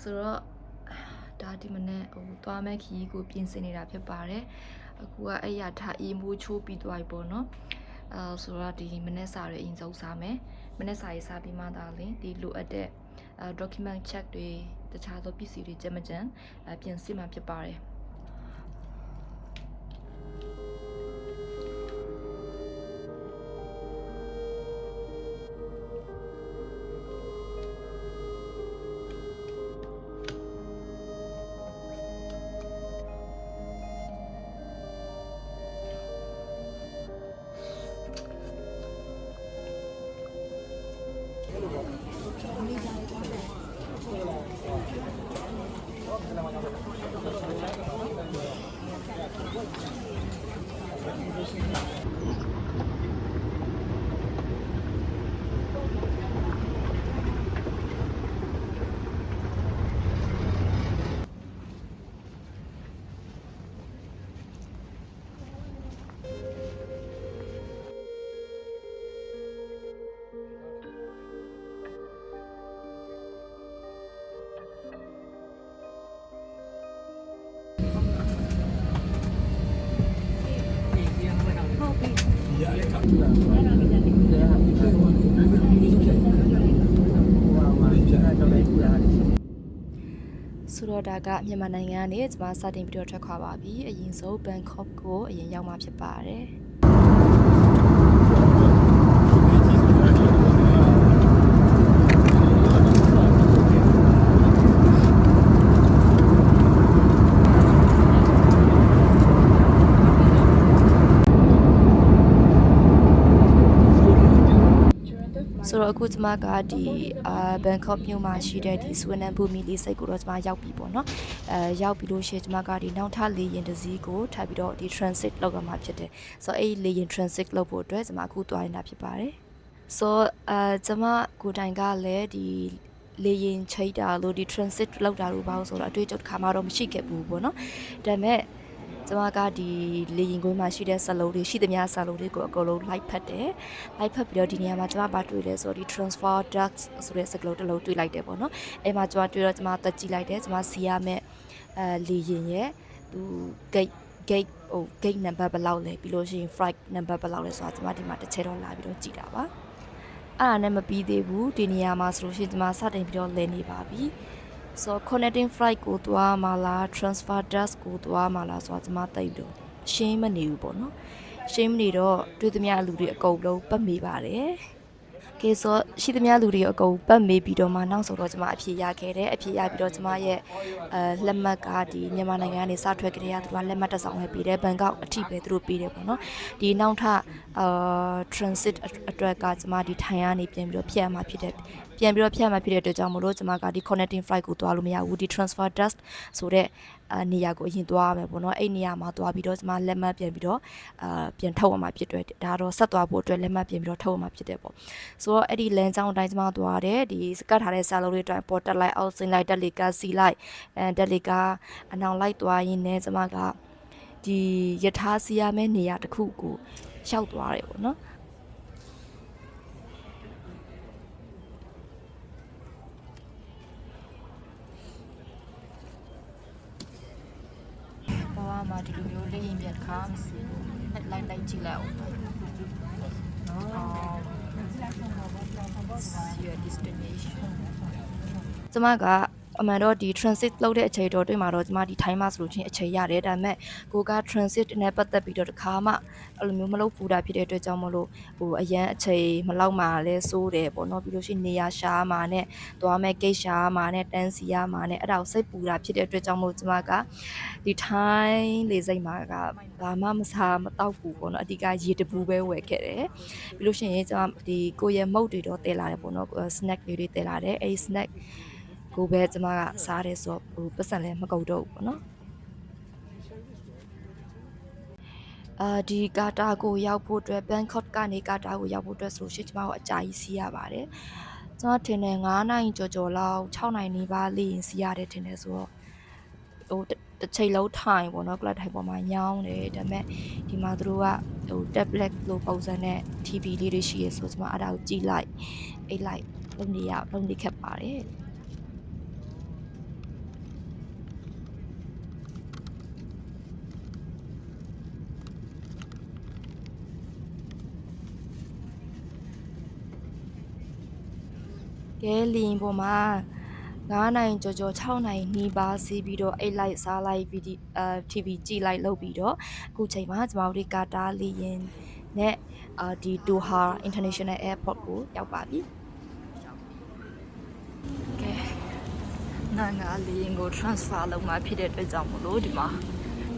ဆိုတော့ဒါဒီမနေ့ဟိုသွားမဲ့ခီးကိုပြင်ဆင်နေတာဖြစ်ပါတယ်အခုကအဲ့ရထားအေးမိုးချိုးပြီးသွားပြီပေါ့နော်အဲဆိုတော့ဒီမနေ့စာတွေအရင်ဆုံးစားမယ်မနေ့စာရေးစားပြီးမှသာလင်ဒီလိုအပ်တဲ့အဲ document check တွေတခြားသောပစ္စည်းတွေကြက်မကြံအပြင်စစ်မှာဖြစ်ပါတယ် ဆိုတော့ဒါကမြန်မာနိုင်ငံကနေကျွန်မစတင်ပြီးတော့ထွက်ခွာပါပြီအရင်ဆုံးဘန်ကောက်ကိုအရင်ရောက်มาဖြစ်ပါတယ် ဆို တော့အခုကျမကဒီအာဘန်ကောက်မြို့မှာရှိတဲ့ဒီဆွေနန်ဘူမီလေးစိတ်ကိုတော့ကျမရောက်ပြီပေါ့နော်အဲရောက်ပြီးလို့ရှိရင်ကျမကဒီနောက်ထပ်လေယာဉ်တစ်စီးကိုထပ်ပြီးတော့ဒီ transit လုပ်ရမှာဖြစ်တယ်ဆိုတော့အဲ့ဒီလေယာဉ် transit လုပ်ဖို့အတွက်ကျမအခုသွားနေတာဖြစ်ပါတယ်ဆိုတော့အဲကျမကိုယ်တိုင်ကလည်းဒီလေရင်ချိတ်တာလို့ဒီ transit လောက်တာလို့ပါလို့ဆိုတော့အတွေ့အကြုံတစ်ခါမှတော့မရှိခဲ့ဘူးပေါ့နော်ဒါပေမဲ့ ကျမကဒီလေရင်ကွင်းမှာရှိတဲ့ဆလုံးတွေရှိသမျှဆလုံးတွေကိုအကုန်လုံး light ဖတ်တယ် light ဖတ်ပြီးတော့ဒီနေရာမှာကျမဘာတွေ့လဲဆိုတော့ဒီ transfer ducts ဆိုတဲ့စကလုံးတစ်လုံးတွေ့လိုက်တယ်ပေါ့နော်အဲ့မှာကျမတွေ့တော့ကျမတက်ကြည့်လိုက်တယ်ကျမစီရမဲ့အဲလေရင်ရဲ့သူ gate gate ဟို gate number ဘယ်လောက်လဲပြီးလို့ရှိရင် flight number ဘယ်လောက်လဲဆိုတာကျမဒီမှာတစ်ချက်တော့လာပြီးတော့ကြည့်တာပါအဲ့ဒါနဲ့မပြီးသေးဘူးဒီနေရာမှာဆိုလို့ရှိရင်ကျမစတင်ပြီးတော့လဲနေပါပြီ ဆိုတော့ connecting flight ကိုသွားမှာလား transfer desk ကိုသွားမှာလားဆိုတာကျမသိတော့ရှင်းမနေဘူးပေါ့နော်ရှင်းမနေတော့တွေ့သမျှလူတွေအကုန်လုံးပတ်မိပါတယ် ကဲဆိုရှိသမျှလူတွေအကုန်ပတ်မေးပြီးတော့မှနောက်ဆုံးတော့ကျွန်မအဖြေရခဲ့တယ်အဖြေရပြီးတော့ကျွန်မရဲ့အဲလက်မှတ်ကဒီမြန်မာနိုင်ငံကနေစထွက်ကြတဲ့ကသူကလက်မှတ်တစ်စောင်ပဲပေးတယ်ဘန်ကောက်အထိပဲသူတို့ပေးတယ်ပေါ့နော်ဒီနောက်ထပ်အာ transit အတွက်ကကျွန်မဒီထိုင်ကနေပြန်ပြီးတော့ဖြတ်ရမှာဖြစ်တယ်ပြန်ပြီးတော့ဖြတ်ရမှာဖြစ်တဲ့အတွက်ကြောင့်မလို့ကျွန်မကဒီ connecting flight ကိုသွားလို့မရဘူးဒီ transfer desk ဆိုတဲ့ အာနေရာကိုအရင်သွားရမယ်ပေါ့နော်အဲ့နေရာမှာသွားပြီးတော့ကျွန်မလက်မှတ်ပြန်ပြီးတော့အာပြန်ထုတ်ရမှာဖြစ်တယ်ဒါတော့ဆက်သွားဖို့အတွက်လက်မှတ်ပြန်ပြီးတော့ထုတ်ရမှာဖြစ်တယ်ပေါ့ဆိုတော့အဲ့ဒီလမ်းကြောင်းအတိုင်းကျွန်မသွားတယ်ဒီကတ်ထားတဲ့ဆာလုံးလေးအတိုင်းပေါ်တက်လိုက်အောက်ဆင်းလိုက်တက်လေကာစီလိုက်အဲတက်လေကာအနောင်လိုက်သွားရင်းနဲ့ကျွန်မကဒီယထာစီရမယ့်နေရာတစ်ခုကိုရှောက်သွားတယ်ပေါ့နော်ဘဝမှာ ဒီလိုမျိုးလေးရင်ပြတ်ခါမရှိဘူးလိုက်လိုက်လိုက်ကြည့်လိုက်အောင် your destination ကျမက အမှန်တော့ဒီ transit လုပ်တဲ့အချိန်တော့တွေ့မှာတော့ကျမဒီ time မှာဆိုလို့ချင်းအချိန်ရတယ်ဒါပေမဲ့ကိုက transit နဲ့ပတ်သက်ပြီးတော့တခါမှအဲ့လိုမျိုးမလုပ်ဘူးတာဖြစ်တဲ့အတွက်ကြောင့်မလို့ဟိုအရန်အချိန်မလောက်မှလည်းစိုးတယ်ပေါ့နော်ပြီးလို့ရှိရင်နေရာရှာမှာနဲ့သွားမဲ့ gate ရှာမှာနဲ့တန်းစီရမှာနဲ့အဲ့ဒါကိုစိတ်ပူတာဖြစ်တဲ့အတွက်ကြောင့်မလို့ကျမကဒီ time လေးစိတ်မှာကဘာမှမစားမတောက်ဘူးပေါ့နော်အဓိကရေတပူပဲဝယ်ခဲ့တယ်ပြီးလို့ရှိရင်ကျမဒီကိုရဲ့မုတ်တွေတော့တည်လာတယ်ပေါ့နော် snack လေးတွေတည်လာတယ်အဲ့ဒီ snack ကိုပဲကျမကစားတယ်ဆိုတော့ဟိုပတ်စံလည်းမကုန်တော့ဘူးပေါ့နော်အာဒီကာတာကိုရောက်ဖို့အတွက်ဘန်ကောက်ကနေကာတာကိုရောက်ဖို့အတွက်ဆိုလို့ရှိရင်ကျမတို့အကြာကြီးစီးရပါတယ်ကျွန်တော်ထင်တယ်9နိုင်ကြော်ကြော်လောက်6နိုင်နေပါလေရင်စီးရတယ်ထင်တယ်ဆိုတော့ဟိုတစ်ချိန်လုံးထိုင်ပေါ့နော်ကလပ်ထိုင်ပေါ်မှာညောင်းတယ်ဒါပေမဲ့ဒီမှာသူတို့ကဟို tablet လို့ပုံစံနဲ့ TV လေးတွေရှိရဆိုကျွန်မအဲ့ဒါကိုကြည့်လိုက်အိတ်လိုက်လုံနေရလုံနေခက်ပါတယ် ကဲလီရင်ပေါ်မှာ9နိုင်ကြော်ကြော်6နိုင်နီးပါးစီးပြီးတော့အိတ်လိုက်စားလိုက်ဗီဒီအာ TV ကြည့်လိုက်လုပ်ပြီးတော့အခုချိန်မှာကျမတို့ဒီကာတာလီရင်နဲ့အာဒီဒိုဟာ International Airport ကိုရောက်ပါပြီကဲနာငါလီရင်ကို transfer လုပ်မှဖြစ်တဲ့အတွက်ကြောင့်မလို့ဒီမှာ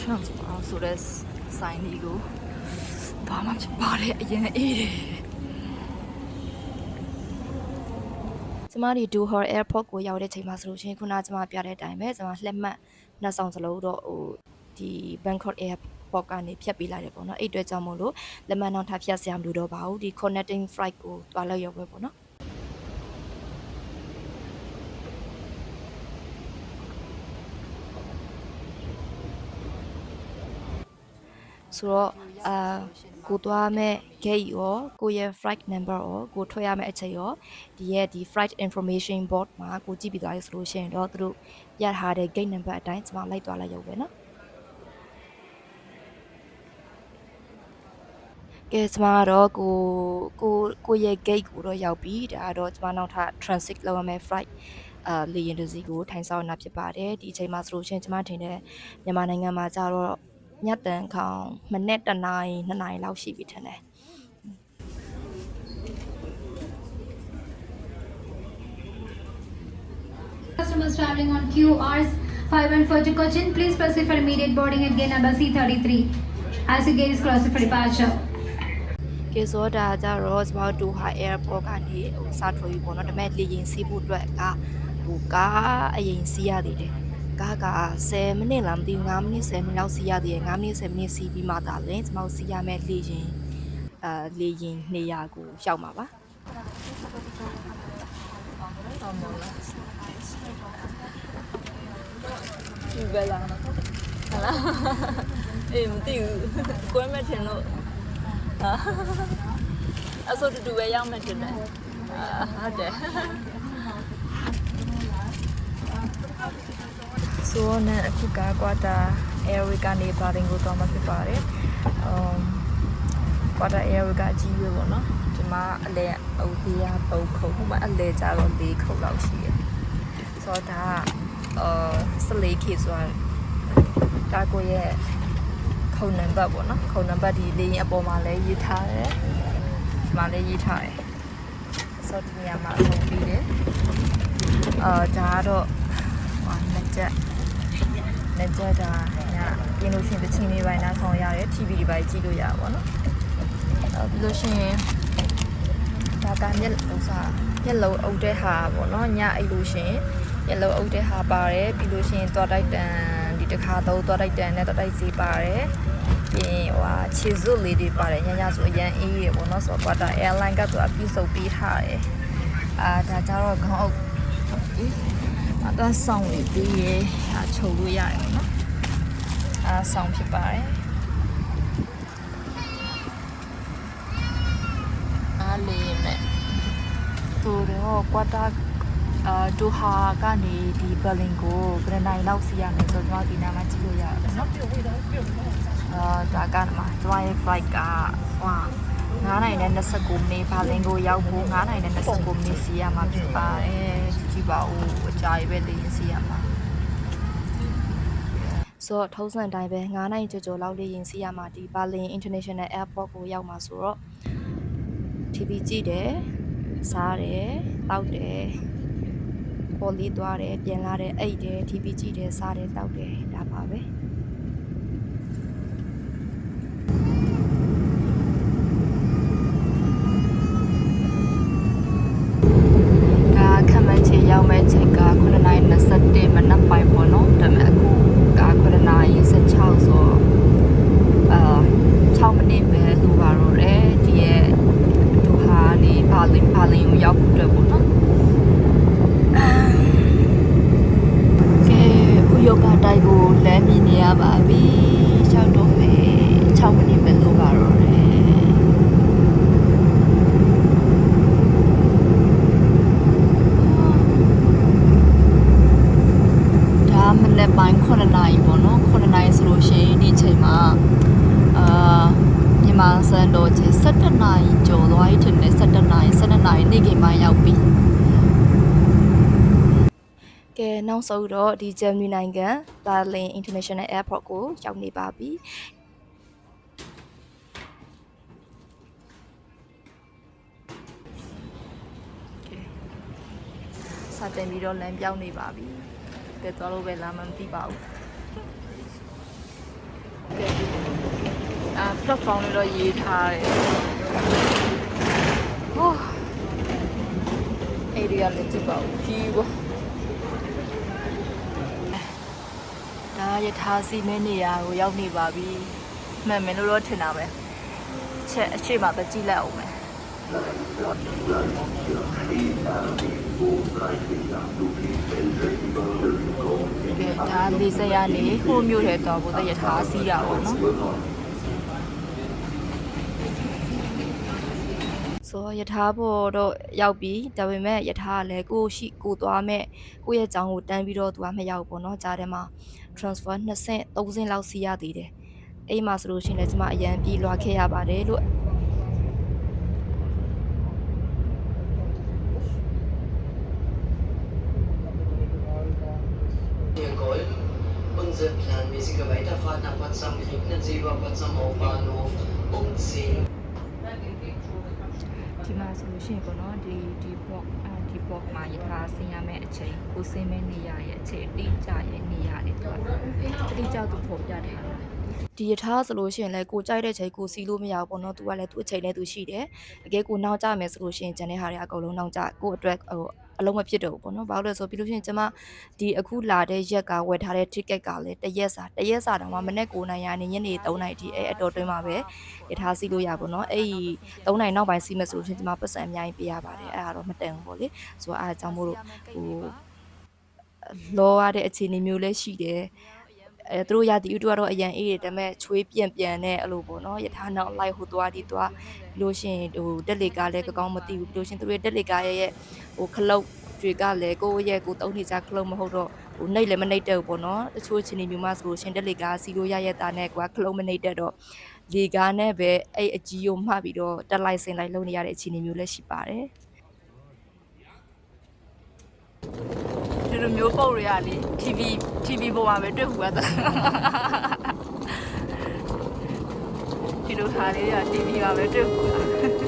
transfer ဆိုတဲ့ sign လေးကိုဘာမှဖြစ်ပါတယ်အရင်အေးတယ် ကျမဒီဒူဟော် airport ကိုရောက်တဲ့ချိန်မှာဆိုလို့ရှိရင်ခုနကျမပြတဲ့အတိုင်းပဲကျမလှက်မှတ်နှစ်ဆောင်စလုံးတော့ဟိုဒီ Bangkok airport ကနေဖြတ်ပေးလိုက်တယ်ပေါ့နော်အဲ့အတွက်ကြောင့်မို့လို့လက်မှတ်နောက်ထပ်ဖြတ်စရာမလိုတော့ပါဘူးဒီ connecting flight ကိုတွားလောက်ရောက်ပဲပေါ့နော်ဆိုတော့အာ ကိုသွားမဲ့ gate ရောကိုရဲ့ flight number ရောကိုထွက်ရမယ့်အချိန်ရောဒီရဲ့ဒီ flight information board မှာကိုကြည့်ပြီးသွားရဆိုလို့ရှိရင်တော့သူတို့ပြထားတဲ့ gate number အတိုင်းကျွန်မလိုက်သွားလိုက်ရုံပဲเนาะကဲကျွန်မကတော့ကိုကိုကိုရဲ့ gate ကိုတော့ရောက်ပြီဒါကတော့ကျွန်မနောက်ထပ် transit လုပ်ရမယ့် flight အာလေယာဉ်တစ်စီးကိုထိုင်ဆောင်တာဖြစ်ပါတယ်ဒီအချိန်မှာဆိုလို့ရှိရင်ကျွန်မထင်တယ်မြန်မာနိုင်ငံမှာကြတော့ ညတန်ခေါင်မနေ့တနာရီနှစ်နာရီလောက်ရှိပြီထင်တယ် Customers traveling on QRs 5 and 4 to Cochin, please proceed for immediate boarding at gate number C33 as the gate is closed for departure. ကဲဆိုတော့ဒါကြတော့ကျွန်တော်တို့ဟာ airport ကနေဟိုစထွက်ပြီပေါ့နော်ဒါပေမဲ့လေယာဉ်စီးဖို့အတွက်ကဟိုကားအရင်စီးရသေးတယ် ကားက10မိနစ်လားမသိဘူး9မိနစ်10မိနစ်လောက်စီးရသေးတယ်9မိနစ်10မိနစ်စီးပြီးမှသာလဲကျွန်တော်စီးရမယ့်လေယာဉ်အာလေယာဉ်နေရာကိုရောက်မှာပါဒီပဲလာတော့ဟလာအေးမသိဘူးကွဲမဲ့ထင်လို့ဟာအဆိုတူတူပဲရောက်မဲ့ထင်တယ်အာဟုတ်တယ် ဆိုတော့နဲ့အခုကကွာတာ airway ကနေဘာရင်ကိုတော့မှဖြစ်ပါတယ်အမ်ကွာတာ airway ကအကြီးရွယ်ပေါ့နော်ဒီမှာအလဲအုပ်သေးရပုတ်ခုံဟိုမှာအလဲကြတော့၄ခုလောက်ရှိတယ်ဆိုတော့ဒါကအာ14 k ဆိုတာဒါကိုရဲ့ခုံနံပါတ်ပေါ့နော်ခုံနံပါတ်ဒီလေးရင်အပေါ်မှာလည်းရေးထားတယ်ဒီမှာလည်းရေးထားတယ်ဆိုတော့ဒီနေရာမှာအဆုံးပြီးတယ်အာဒါကတော့ဟိုနှစ်ချက် နှစ်ချက်ဒါညပြင်လို့ရှရင်တစ်ချိန်လေးပိုင်းနားဆောင်ရတယ် TV ဒီပိုင်းကြည့်လို့ရပါဘောနော်အဲပြီးလို့ရှိရင်ဒါကမျက်ဥစားမျက်လုံးအုပ်တဲ့ဟာပေါ့နော်ညအိတ်လို့ရှရင်မျက်လုံးအုပ်တဲ့ဟာပါတယ်ပြီးလို့ရှိရင်သွားတိုက်တန်ဒီတစ်ခါတော့သွားတိုက်တန်နဲ့သွားတိုက်စီပါတယ်ပြီးရင်ဟိုဟာခြေစွပ်လေးတွေပါတယ်ညညဆိုအရန်အေးရပေါ့နော်ဆိုတော့ Qatar Airline ကသူအပြည့်စုံပေးထားတယ်အာဒါကြတော့ခေါင်းအုပ်အေး အတော့ဆောင်းလေးပြီးရအာချုပ်လို့ရတယ်ပေါ့နော်အာဆောင်းဖြစ်ပါတယ်အားလေးနဲ့သူတော့ Qatar အာဒိုဟာကနေဒီဘယ်လင်ကိုဘယ်နိုင်လောက်စီးရမယ်ဆိုတော့ကျွန်တော်ဒီနားမှာကြည့်လို့ရတယ်နော်အာဒါကမှကျွန်မရဲ့ flight ကဟွာ 9နိုင်နဲ့29မိနစ်ဘာလင်ကိုရောက်ဖို့9နိုင်နဲ့29မိနစ်စီးရမှာဖြစ်ပါတယ်ကြည့်ပါဦးအကြာကြီးပဲလေရင်စီးရမှာဆိုတော့ထုံးစံတိုင်းပဲ9နိုင်ကြော်ကြော်လောက်လေးရင်စီးရမှာဒီဘာလင် International Airport ကိုရောက်မှာဆိုတော့ TV ကြည့်တယ်စားတယ်တောက်တယ်ပေါ်လေးသွားတယ်ပြန်လာတယ်အိတ်တယ် TV ကြည့်တယ်စားတယ်တောက်တယ်ဒါပါပဲဒါခမန်းချေ ရောက်မဲ့ချိန်က9:21မနက်ပိုင်းပေါ့နော်ဒါပေမဲ့အခုက9:16ဆိုတော့အာ6မိနစ်ပဲလူပါတော့တယ်ဒီရဲ့ဒူဟာနေဘာလင်ဘာလင်ကိုရောက်ဖို့အတွက်ပေါ့နော်ကဲဥယောဂတိုက်ကိုလမ်းမြင်နေရပါပြီ6တော့မယ်6မိနစ်ပဲလူပါတော့တယ်ဒါမနေ့ပိုင်း9နာရီပေါ့နော်9နာရီဆိုလို့ရှိရင်ဒီချိန်မှာအာမြန်မာစံတော်ချိန်17နာရီကျော်သွားပြီထင်တယ်17နာရီ17နာရီနေ့ကိမှရောက်ပြီ ကဲနောက်ဆုံးတော့ဒီဂျာမနီနိုင်ငံ Berlin International Airport ကိုရောက်နေပါပြီ။စာတင်ပြီးတော့လမ်းပြောင်းနေပါပြီ။ကဲသွားလို့ပဲလာမှမသိပါဘူး။ကဲအာ platform လေးတော့ရေးထားတယ်။ဟော area လည်းကြည့်ပါဦးကြီးပေါ့ဒါ ရထားစီမဲနေရာကိုရောက်နေပါပြီမှန်မယ်လို့တော့ထင်တာပဲချက်အရှိမပဲကြည့်လိုက်အောင်မယ်ကဲဒါလေးစရနေဟိုမျိုးထဲတော့ဘုရားရထားစီးတာပေါ့နော် ဆိုတော့ယထာပေါ်တော့ရောက်ပြီဒါပေမဲ့ယထာကလည်းကိုရှိကိုသွားမဲ့ကိုရဲ့ကြောင်းကိုတန်းပြီးတော့သူကမရောက်ဘူးပေါ့နော်ကြားထဲမှာ transfer 20 30လောက်စီးရသေးတယ်အဲ့မှာဆိုလို့ရှိရင်လည်းကျွန်မအရန်ပြေးလွှာခဲ့ရပါတယ်လို့ planmäßige Weiterfahrt nach Potsdam, Regnensee über Potsdam Hauptbahnhof um 10 ဒီမှာဆိုလို့ရှိရင်ပေါ့နော်ဒီဒီ box အဲဒီ box မှာရထားဆင်းရမယ့်အချိန်ကိုဆင်းမဲ့နေရရဲ့အချိန်အတိအကျရဲ့နေရလေးသူကအတိအကျသူပေါ်ပြထားတာဒီရထားဆိုလို့ရှိရင်လည်းကိုကြိုက်တဲ့ချိန်ကိုစီးလို့မရဘူးပေါ့နော်သူကလည်းသူ့အချိန်နဲ့သူရှိတယ်အကဲကိုနောက်ကျမယ်ဆိုလို့ရှိရင်ကျန်တဲ့ဟာတွေအကုန်လုံးနောက်ကျကိုအတွက်ဟို အလုံးမဖြစ်တော့ဘူးပေါ့နော်ဘာလို့လဲဆိုပြီးလို့ရှိရင်ကျမဒီအခုလာတဲ့ရက်ကဝယ်ထားတဲ့ ticket ကလည်းတရက်စာတရက်စာတောင်မှမနေ့9နိုင်ရနေညနေ3နိုင်ဒီအဲ့အတော်တွင်းမှာပဲရထားစီးလို့ရပါတော့အဲ့ဒီ3နိုင်နောက်ပိုင်းစီးမယ်ဆိုလို့ရှိရင်ကျမပတ်စံအများကြီးပေးရပါတယ်အဲ့ဒါတော့မတန်ဘူးပေါ့လေဆိုတော့အားအကြောင်းမို့လို့ဟိုလောရတဲ့အခြေအနေမျိုးလည်းရှိတယ် အဲသူတို့ရာဒီဥတူကတော့အရန်အေးတယ်ဒါပေမဲ့ချွေးပြန်ပြန်နဲ့အဲ့လိုပေါ့နော်ယထာနောက်လိုက်ဟိုသွားဒီသွားပြီးလို့ရှရင်ဟိုတက်လေကားလည်းကောင်းမသိဘူးပြီးလို့ရှရင်သူတို့ရဲ့တက်လေကားရဲ့ရဲ့ဟိုခလုတ်တွေကလည်းကိုယ့်ရဲ့ကိုတုံးနေကြခလုတ်မဟုတ်တော့ဟိုနှိပ်လည်းမနှိပ်တတ်ဘူးပေါ့နော်တချို့ချင်းနေမျိုးမှဆိုလို့ရှရင်တက်လေကားစီလို့ရရတာနဲ့ကွာခလုတ်မနှိပ်တတ်တော့လေကားနဲ့ပဲအဲ့အကြီးကိုမှတ်ပြီးတော့တက်လိုက်စင်လိုက်လုပ်နေရတဲ့အခြေအနေမျိုးလည်းရှိပါတယ်ဒီ လိုမျိုးပုံတွေကလေ TV TV ပေါ်မှာပဲတွေ့ခုရတာဒီလိုခါလေးက TV မှာပဲတွေ့ခုတာ